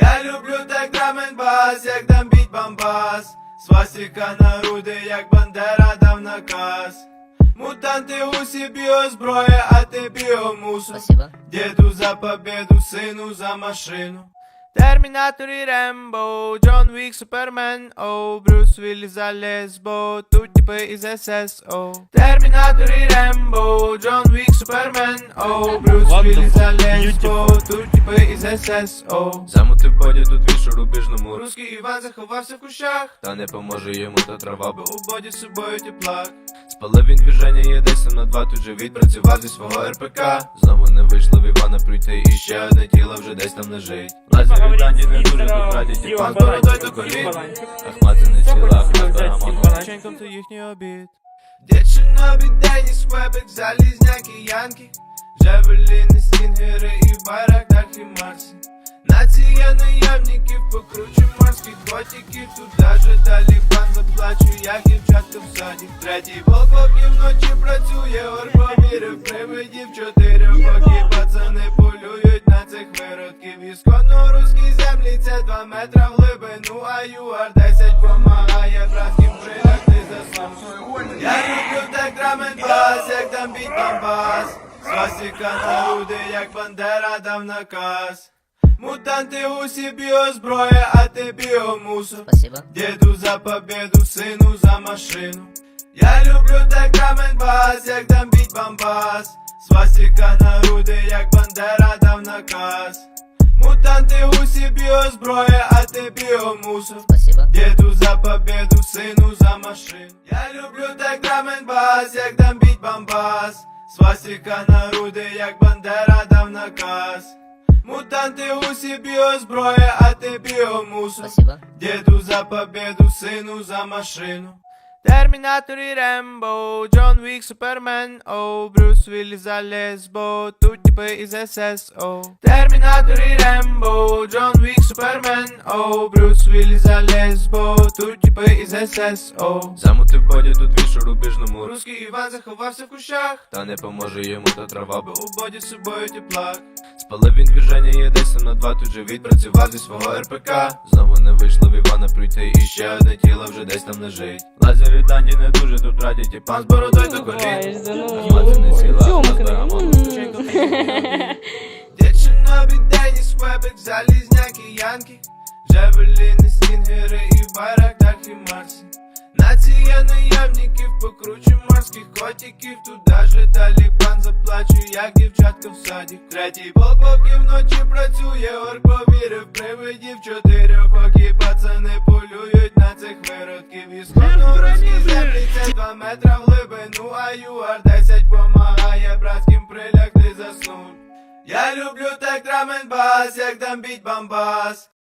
Я люблю так драмен бас, як дамбіть бамбас. Свастика на груди, як бандера дав наказ. Мутанти усі біозброя, а ти біомусор. Діду за победу, сину за машину. Термінатор і Рембо, Джон Вік, Супермен, о, Брюс Вілліс за лесбо, тут типи із ССО. Термінатор і Рембо, Джон Вік, Супермен, о, Брюс Вілліс за лесбо, тут типи із ССО. Замутив боді тут вішу рубіжному. Руський Іван заховався в кущах, та не поможе йому та трава, бо у боді з собою теплак. Спалив він движення, є десь на два, тут же відпрацював зі свого РПК. Знову не вийшло в Івана прийти, і ще одне тіло вже десь там лежить. Лазер Данді не дуже і пан бородой до колін. Ахмат не ціла, Ахмат Барамон. Ченьком це їхній обід. Дівчина від Деніс Квебек, залізняки Янки. Джавеліни, стінгери і байрактар і Марсі. Нація наявників, покруче морських котиків Тут даже талібан заплачу, як дівчатка в саді Третій полк вночі працює, орко вірив привидів Чотирьох поки пацани виродків Ісконно руські землі, це два метра в глибину А ЮАР 10 помагає братським прилягти заснув Я люблю так драмен бас, як там біть бамбас Свастика на груди, як бандера дав наказ Мутанти усі біозброя, а ти біомусор Спасибо. Діду за победу, сину за машину. Я люблю так драмен бас, як дам біть бамбас. Свастика на груди, як бандера дав наказ. Мутанти усі біозброя, а ти біомусор. Спасибо. Діду за победу, сину за машину. Я люблю так драмен бас, як дам біть бамбас. Свастика на груди, як бандера дав наказ. Мутанти усі біозброя, а ти біомусор. Спасибо. Діду за победу, сину за машину. Термінатор і Рембо, Джон Вік, Супермен, о, Брюс Вілліс за лесбо, тут типи із ССО. Термінатор і Рембо, Джон Вік, Супермен, о, Брюс Вілліс за лесбо, тут типи із ССО. Замутив боді тут вішу рубіжному. Руський Іван заховався в кущах, та не поможе йому та трава, бо у боді з собою теплак. Спалив він движення, є десь на два, тут же відпрацював зі свого РПК. Знову не вийшло в Івана прийти, і ще одне тіло вже десь там лежить. Лазер і Данді не дуже тут радять, і пан з бородой до колін. Це не Барамон. м. Дівчина від Деніс Квебек, залізняки Янки. Джавеліни, стінгери і байрактар і Марсі. Нація наявників, покруче морських котиків Тут даже талібан заплачу, як дівчатка в саді. Третій полк поки вночі працює, орко вірив привидів Чотирьох поки пацани полюють на цих виродків. Ісконно руські землі, це два метра в глибину А ЮАР 10 помагає братським прилягти заснуть Я люблю так драмен бас, як дам біть бамбас